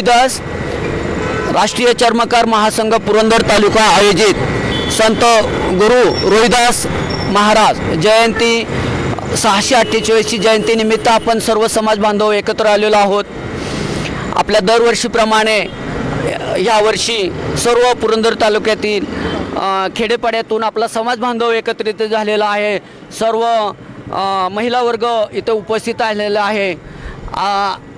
जय राष्ट्रीय चर्मकार महासंघ पुरंदर तालुका आयोजित संत गुरु रोहिदास महाराज जयंती सहाशे अठ्ठेचाळीसची जयंतीनिमित्त आपण सर्व समाज बांधव एकत्र आलेलो आहोत. आपल्या दरवर्षीप्रमाणे यावर्षी सर्व पुरंदर तालुक्यातील खेडेपाड्यातून आपला समाज बांधव एकत्रित झालेला आहे. सर्व महिला वर्ग इथं उपस्थित आलेला आहे.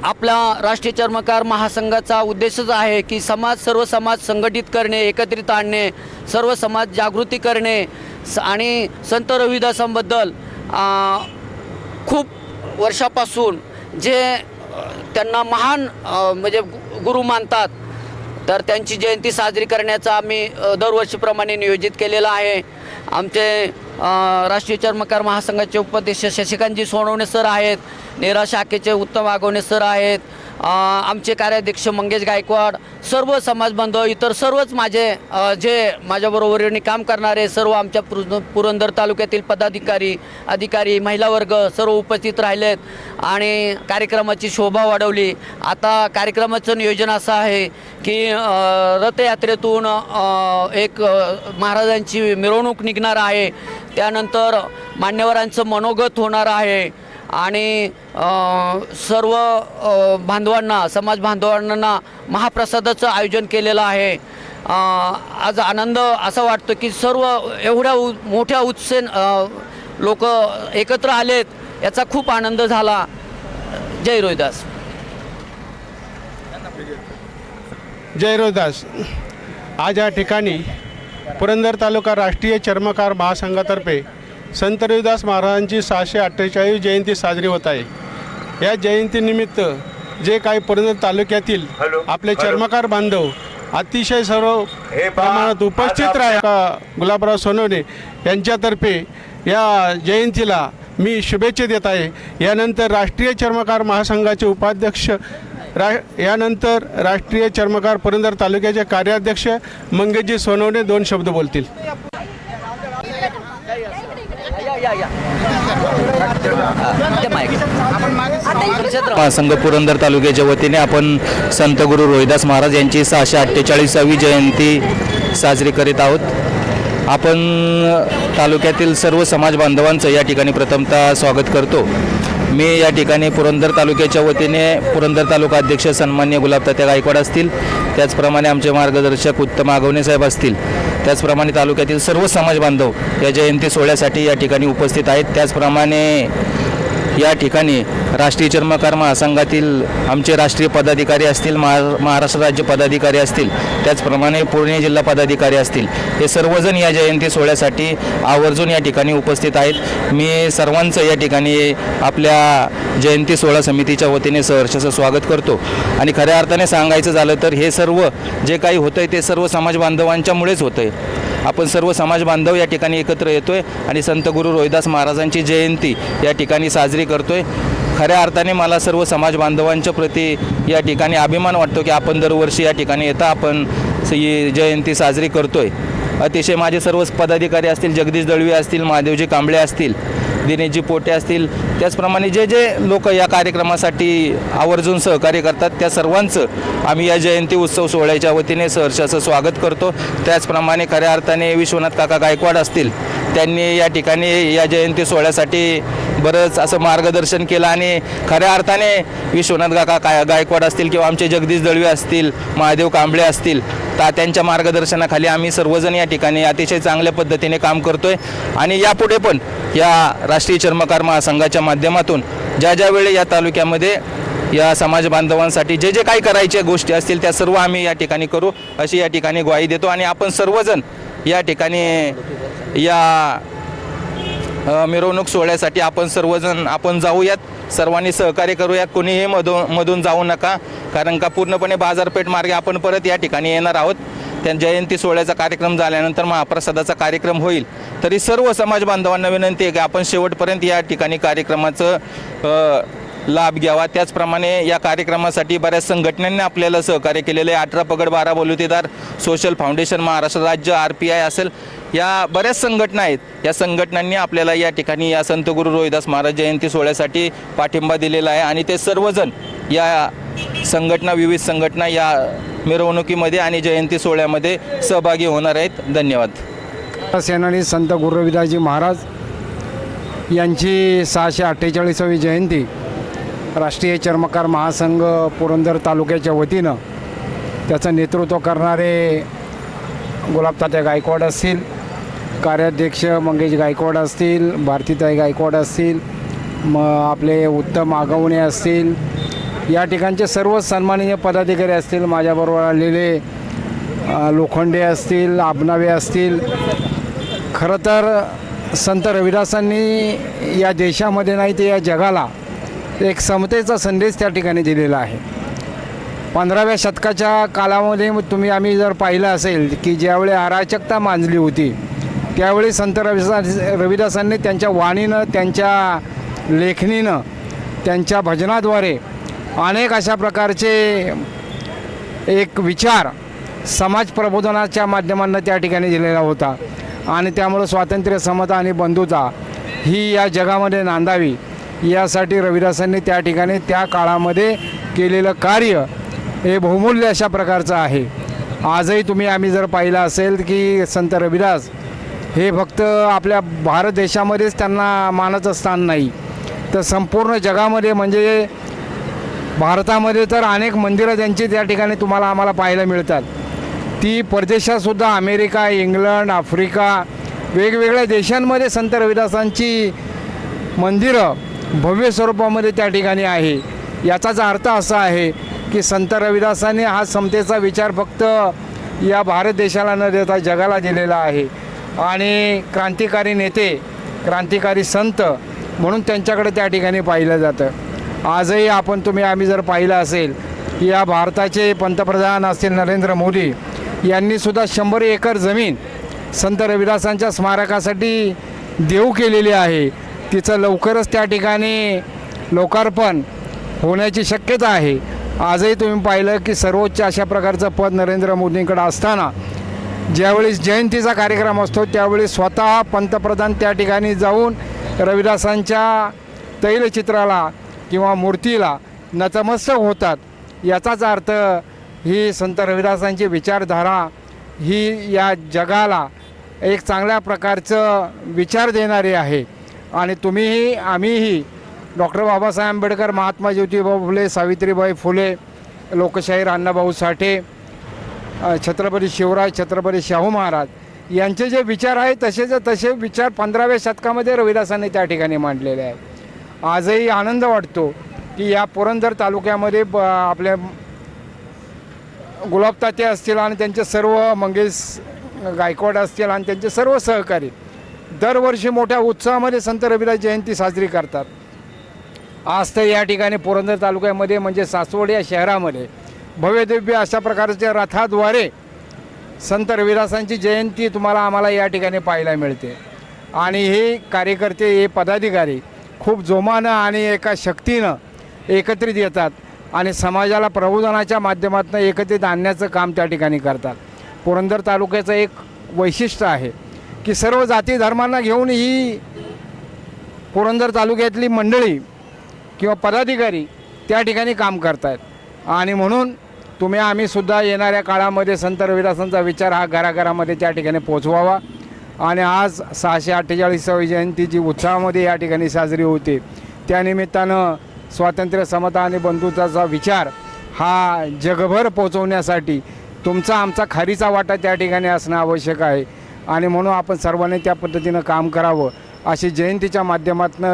आपला राष्ट्रीय चर्मकार महासंघाचा उद्देशच आहे की समाज सर्व समाज संघटित करणे एकत्रित आणणे सर्व समाज जागृती करणे. स- आणि संत रविदासांबद्दल खूप वर्षापासून जे त्यांना महान म्हणजे गुरु मानतात तर त्यांची जयंती साजरी करण्याचा आम्ही दरवर्षीप्रमाणे नियोजित केलेलं आहे. आमचे राष्ट्रीय चर्मकार महासंघाचे उपाध्यक्ष शशिकांतजी सोनवणे सर आहेत नेरा शाखेचे उत्तम आगवणे सर आहेत आमचे कार्याध्यक्ष मंगेश गायकवाड सर्व समाजबांधव इतर सर्वच माझे जे माझ्याबरोबरीने काम करणारे सर्व आमच्या पुर पुरंदर तालुक्यातील पदाधिकारी अधिकारी महिला वर्ग सर्व उपस्थित राहिलेत आणि कार्यक्रमाची शोभा वाढवली. आता कार्यक्रमाचं नियोजन असं आहे की रथयात्रेतून एक महाराजांची मिरवणूक निघणार आहे. त्यानंतर मान्यवरांचं मनोगत होणार आहे. आणि सर्व बांधवांना समाज बांधवांना महाप्रसादाचं आयोजन केलेलं आहे. आज आनंद असा वाटतो की सर्व एवढ्या उ मोठ्या उत्सेन लोक एकत्र आलेत याचा खूप आनंद झाला. जय रोहिदास. जय रोहिदास. आज या ठिकाणी पुरंदर तालुका राष्ट्रीय चर्मकार महासंघातर्फे संत रविदास महाराजांची सहाशे अठ्ठेचाळीस जयंती साजरी होत आहे. या जयंतीनिमित्त जे काही पुरंदर तालुक्यातील आपले चर्मकार बांधव अतिशय सर्व प्रमाणात उपस्थित राहा. गुलाबराव सोनवणे यांच्यातर्फे या जयंतीला मी शुभेच्छा देत आहे. यानंतर राष्ट्रीय चर्मकार महासंघाचे उपाध्यक्ष रा यानंतर राष्ट्रीय चर्मकार पुरंदर तालुक्याचे कार्याध्यक्ष मंगेशजी सोनवणे दोन शब्द बोलतील. संघ पुरंदर तालुक्याच्या वतीने आपण संत गुरु रोहिदास महाराज यांची सहाशे अठ्ठेचाळीसावी जयंती साजरी करीत आहोत. आपण तालुक्यातील सर्व समाज बांधवांचं या ठिकाणी प्रथमतः स्वागत करतो. मी या ठिकाणी पुरंदर तालुक्याच्या वतीने पुरंदर तालुका अध्यक्ष सन्मान्य गुलाबतात्या गायकवाड असतील त्याचप्रमाणे आमचे मार्गदर्शक उत्तम आगवणे साहेब असतील त्याचप्रमाणे तालुक्यातील सर्व समाज बांधव या जयंती सोहळ्यासाठी या ठिकाणी उपस्थित आहेत. त्याचप्रमाणे या ठिकाणी राष्ट्रीय चर्मकार महासंघातील आमचे राष्ट्रीय पदाधिकारी असतील महा महाराष्ट्र राज्य पदाधिकारी असतील त्याचप्रमाणे पुणे जिल्हा पदाधिकारी असतील हे सर्वजण या जयंती सोहळ्यासाठी आवर्जून या ठिकाणी उपस्थित आहेत. मी सर्वांचं या ठिकाणी आपल्या जयंती सोहळा समितीच्या वतीने सहर्षाचं स्वागत करतो. आणि खऱ्या अर्थाने सांगायचं झालं तर हे सर्व जे काही होतं आहे ते सर्व समाज बांधवांच्यामुळेच होतं आहे आपण सर्व समाज बांधव या ठिकाणी एकत्र येतो आहे आणि संत गुरु रोहिदास महाराजांची जयंती या ठिकाणी साजरी करतो आहे खऱ्या अर्थाने मला सर्व समाज बांधवांच्या प्रती या ठिकाणी अभिमान वाटतो की आपण दरवर्षी या ठिकाणी येता आपण ही जयंती साजरी करतो आहे अतिशय माझे सर्व पदाधिकारी असतील जगदीश दळवी असतील महादेवजी कांबळे असतील दिनेशजी पोटे असतील. त्याचप्रमाणे जे जे लोक या कार्यक्रमासाठी आवर्जून सहकार्य करतात त्या सर्वांचं आम्ही या जयंती उत्सव सोहळ्याच्या वतीने सहर्षाचं स्वागत करतो. त्याचप्रमाणे खऱ्या अर्थाने विश्वनाथ काका गायकवाड असतील त्यांनी या ठिकाणी या जयंती सोहळ्यासाठी बरंच असं मार्गदर्शन केलं आणि खऱ्या अर्थाने विश्वनाथ काका काय गायकवाड असतील किंवा आमचे जगदीश दळवी असतील महादेव कांबळे असतील तर त्यांच्या मार्गदर्शनाखाली आम्ही सर्वजण या ठिकाणी अतिशय चांगल्या पद्धतीने काम करतोय. आणि यापुढे पण या राष्ट्रीय चर्मकार महासंघाच्या माध्यमातून ज्या ज्या वेळी या तालुक्यामध्ये या समाज बांधवांसाठी जे जे काही करायच्या गोष्टी असतील त्या सर्व आम्ही या ठिकाणी करू अशी या ठिकाणी ग्वाही देतो. आणि आपण सर्वजण या ठिकाणी या मिरवणूक सोहळ्यासाठी आपण सर्वजण आपण जाऊयात. सर्वांनी सहकार्य करूयात. कोणीही मधून मधून जाऊ नका. कारण का पूर्णपणे बाजारपेठ मार्गे आपण परत या ठिकाणी येणार आहोत. त्या जयंती सोहळ्याचा कार्यक्रम झाल्यानंतर महाप्रसादाचा कार्यक्रम होईल. तरी सर्व समाज बांधवांना विनंती आहे की आपण शेवटपर्यंत या ठिकाणी कार्यक्रमाचं लाभ घ्यावा. त्याचप्रमाणे या कार्यक्रमासाठी बऱ्याच संघटनांनी आपल्याला सहकार्य केलेलं आहे. अठरा पगड बारा बलुतेदार सोशल फाउंडेशन महाराष्ट्र राज्य आर पी आय असेल. या बऱ्याच संघटना आहेत. या संघटनांनी आपल्याला या ठिकाणी या संत गुरु रोहिदास महाराज जयंती सोहळ्यासाठी पाठिंबा दिलेला आहे. आणि ते सर्वजण या संघटना विविध संघटना या मिरवणुकीमध्ये आणि जयंती सोहळ्यामध्ये सहभागी होणार आहेत. धन्यवाद. सेनानी संत गुरुविदासजी महाराज यांची सहाशे अठ्ठेचाळीसावी जयंती राष्ट्रीय चर्मकार महासंघ पुरंदर तालुक्याच्या वतीनं त्याचं नेतृत्व करणारे गुलाबतात्या गायकवाड असतील कार्याध्यक्ष मंगेश गायकवाड असतील भारतीताई गायकवाड असतील मग आपले उत्तम आगवणे असतील या ठिकाणचे सर्व सन्माननीय पदाधिकारी असतील माझ्याबरोबर आलेले लोखंडे असतील आबनावे असतील. खरं तर संत रविदासांनी या देशामध्ये नाही तर या जगाला एक समतेचा संदेश त्या ठिकाणी दिलेला आहे. पंधराव्या शतकाच्या कालामध्ये तुम्ही आम्ही जर पाहिलं असेल की ज्यावेळी अराजकता मांजली होती त्यावेळी संत रविदास रविदासांनी त्यांच्या वाणीनं त्यांच्या लेखणीनं त्यांच्या भजनाद्वारे अनेक अशा प्रकारचे एक विचार समाज प्रबोधनाच्या माध्यमांना त्या ठिकाणी दिलेला होता. आणि त्यामुळं स्वातंत्र्य समता आणि बंधुता ही या जगामध्ये नांदावी. यासाठी रविदासांनी त्या ठिकाणी त्या काळामध्ये केलेलं कार्य हे बहुमूल्य अशा प्रकारचं आहे. आजही तुम्ही आम्ही जर पाहिलं असेल की संत रविदास हे फक्त आपल्या भारत देशामध्येच त्यांना मानाचं स्थान नाही तर संपूर्ण जगामध्ये म्हणजे भारतामध्ये तर अनेक मंदिरं त्यांची त्या ठिकाणी तुम्हाला आम्हाला पाहायला मिळतात. ती परदेशातसुद्धा अमेरिका इंग्लंड आफ्रिका वेगवेगळ्या देशांमध्ये संत रविदासांची मंदिरं भव्य स्वरूपामध्ये त्या ठिकाणी आहे. याचाच अर्थ असा आहे की संत रविदासाने हा समतेचा विचार फक्त या भारत देशाला न देता जगाला दिलेला आहे. आणि क्रांतिकारी नेते क्रांतिकारी संत म्हणून त्यांच्याकडे त्या ठिकाणी पाहिलं जातं. आजही आपण तुम्ही आम्ही जर पाहिलं असेल की या भारताचे पंतप्रधान असतील नरेंद्र मोदी यांनीसुद्धा शंभर एकर जमीन संत रविदासांच्या स्मारकासाठी देऊ केलेली आहे. तिचं लवकरच त्या ठिकाणी लोकार्पण होण्याची शक्यता आहे. आजही तुम्ही पाहिलं की सर्वोच्च अशा प्रकारचं पद नरेंद्र मोदींकडे असताना ज्यावेळी जयंतीचा कार्यक्रम असतो त्यावेळी स्वतः पंतप्रधान त्या ठिकाणी जाऊन रविदासांच्या तैलचित्राला किंवा मूर्तीला नतमस्तक होतात. याचाच अर्थ ही संत रविदासांची विचारधारा ही या जगाला एक चांगल्या प्रकारचं विचार देणारी आहे. आणि तुम्हीही आम्हीही डॉक्टर बाबासाहेब आंबेडकर महात्मा ज्योतिबा फुले सावित्रीबाई फुले लोकशाहीर अण्णाभाऊ साठे छत्रपती शिवराज छत्रपती शाहू महाराज यांचे जे विचार आहेत तसेच तसे विचार पंधराव्या शतकामध्ये रविदासांनी त्या ठिकाणी मांडलेले आहेत. आजही आनंद वाटतो की या पुरंदर तालुक्यामध्ये ब आपल्या गुलाबताते असतील आणि त्यांचे सर्व मंगेश गायकवाड असतील आणि त्यांचे सर्व सहकारी दरवर्षी मोठ्या उत्साहामध्ये संत रविदास जयंती साजरी करतात. आज तर या ठिकाणी पुरंदर तालुक्यामध्ये म्हणजे सासवड या शहरामध्ये भव्यदिव्य अशा प्रकारच्या रथाद्वारे संत रविदासांची जयंती तुम्हाला आम्हाला या ठिकाणी पाहायला मिळते. आणि हे कार्यकर्ते हे पदाधिकारी खूप जोमानं आणि एका शक्तीनं एकत्रित येतात आणि समाजाला प्रबोधनाच्या माध्यमातून एकत्रित आणण्याचं काम त्या ठिकाणी करतात. पुरंदर तालुक्याचं एक वैशिष्ट्य आहे की सर्व जाती धर्मांना घेऊन ही पुरंदर तालुक्यातली मंडळी किंवा पदाधिकारी त्या ठिकाणी काम करत आहेत आणि म्हणून तुम्ही आम्हीसुद्धा येणाऱ्या काळामध्ये संत रविदासांचा विचार हा घराघरामध्ये त्या ठिकाणी पोचवावा आणि आज सहाशे अठ्ठेचाळीसावी जयंती जी उत्साहामध्ये या ठिकाणी साजरी होते त्यानिमित्तानं स्वातंत्र्य समता आणि बंधुत्वाचा विचार हा जगभर पोचवण्यासाठी तुमचा आमचा खारीचा वाटा त्या ठिकाणी असणं आवश्यक आहे. आणि म्हणून आपण सर्वांनी त्या पद्धतीनं काम करावं अशी जयंतीच्या माध्यमातून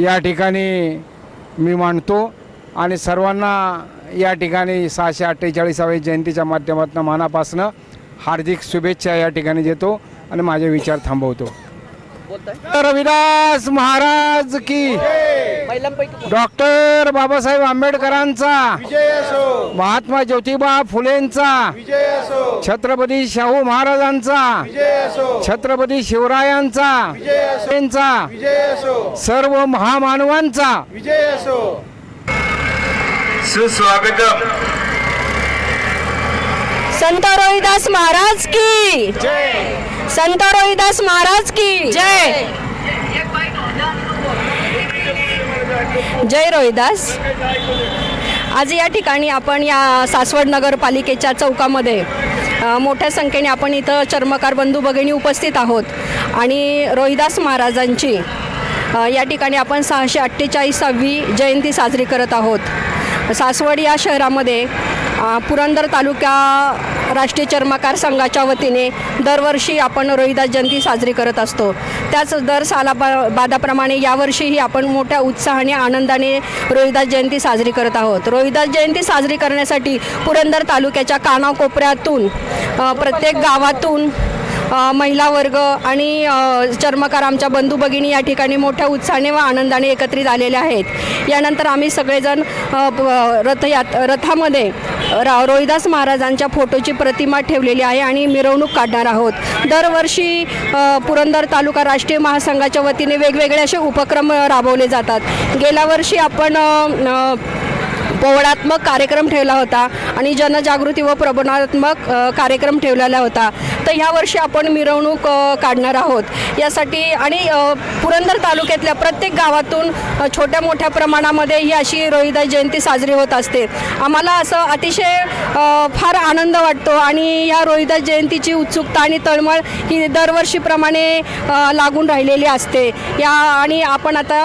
या ठिकाणी मी मांडतो आणि सर्वांना या ठिकाणी सहाशे अठ्ठेचाळीसाव्या जयंतीच्या माध्यमातून मनापासनं हार्दिक शुभेच्छा या ठिकाणी देतो आणि माझे विचार थांबवतो. रविदास महाराज की डॉक्टर बाबासाहेब आंबेडकरांचा महात्मा ज्योतिबा फुलेंचा छत्रपती शाहू महाराजांचा छत्रपती शिवरायांचा यांचा सर्व महामानवांचा. सुस्वागतम. संत रोहिदास महाराज की. संत रोहिदास महाराज की. जय. जय रोहिदास. आज या ठिकाणी आपण या सासवड नगरपालिकेच्या चौकामध्ये मोठ्या संख्येने आपण इथं चर्मकार बंधू भगिनी उपस्थित आहोत. आणि रोहिदास महाराजांची या ठिकाणी आपण सहाशे अठ्ठेचाळीसावी जयंती साजरी करत आहोत. सासवड या शहरामध्ये पुरंदर तालुका राष्ट्रीय चर्मकार संघाच्या वतीने दरवर्षी आपण रोहिदास जयंती साजरी करत असतो. त्याच दर साला बादाप्रमाणे यावर्षीही आपण मोठ्या उत्साहाने आनंदाने रोहिदास जयंती साजरी करत आहोत. रोहिदास जयंती साजरी करण्यासाठी पुरंदर तालुक्याच्या कानाकोपऱ्यातून प्रत्येक गावातून महिला वर्ग आणि चर्मकार आमच्या बंधू भगिनी या ठिकाणी मोठ्या उत्साहाने व आनंदाने एकत्रित आलेल्या आहेत. यानंतर आम्ही सगळेजण रथयात रथामध्ये रा रोहिदास महाराजांच्या फोटोची प्रतिमा ठेवलेली आहे आणि मिरवणूक काढणार आहोत. दरवर्षी पुरंदर तालुका राष्ट्रीय महासंघाच्या वतीने वेगवेगळे असे उपक्रम राबवले जातात. गेल्या वर्षी आपण पोवडात्मक कार्यक्रम ठेवला होता आणि जनजागृती व प्रबोधनात्मक कार्यक्रम ठेवलेला होता. तर ह्या वर्षी आपण मिरवणूक काढणार आहोत. यासाठी आणि पुरंदर तालुक्यातल्या प्रत्येक गावातून छोट्या मोठ्या प्रमाणामध्ये ही अशी रोहिदास जयंती साजरी होत असते. आम्हाला असं अतिशय फार आनंद वाटतो आणि या रोहिदास जयंतीची उत्सुकता आणि तळमळ ही दरवर्षीप्रमाणे लागून राहिलेली असते. या आणि आपण आता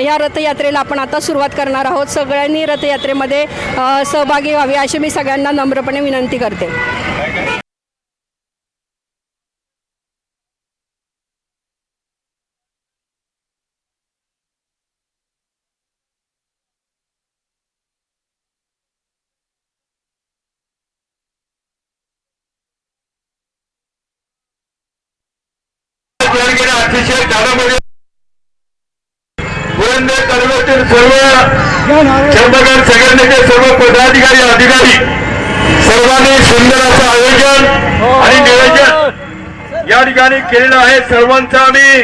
या रथयात्रेला आपण आता सुरुवात करणार आहोत. सगळ्यांनी रथ रथयात्रेमध्ये सहभागी व्हावी अशी मी सगळ्यांना नम्रपणे विनंती करते. अतिशय तालुक्यातील सर्व पदाधिकारी अधिकारी सर्वांनी सुंदर असं आयोजन आणि नियोजन या ठिकाणी केलेलं आहे. सर्वांचं आम्ही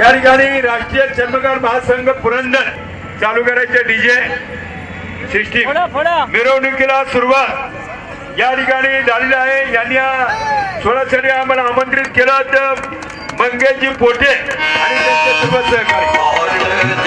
या ठिकाणी राष्ट्रीय चर्मकार महासंघ पुरंदर चालू करायचे डीजे सिस्टीम मिरवणुकीला सुरुवात या ठिकाणी झालेली आहे. यांनी सोळासाठी आम्हाला आमंत्रित केलं तर मंगेशजी पोटे आणि त्यांचे सर्व सहकारी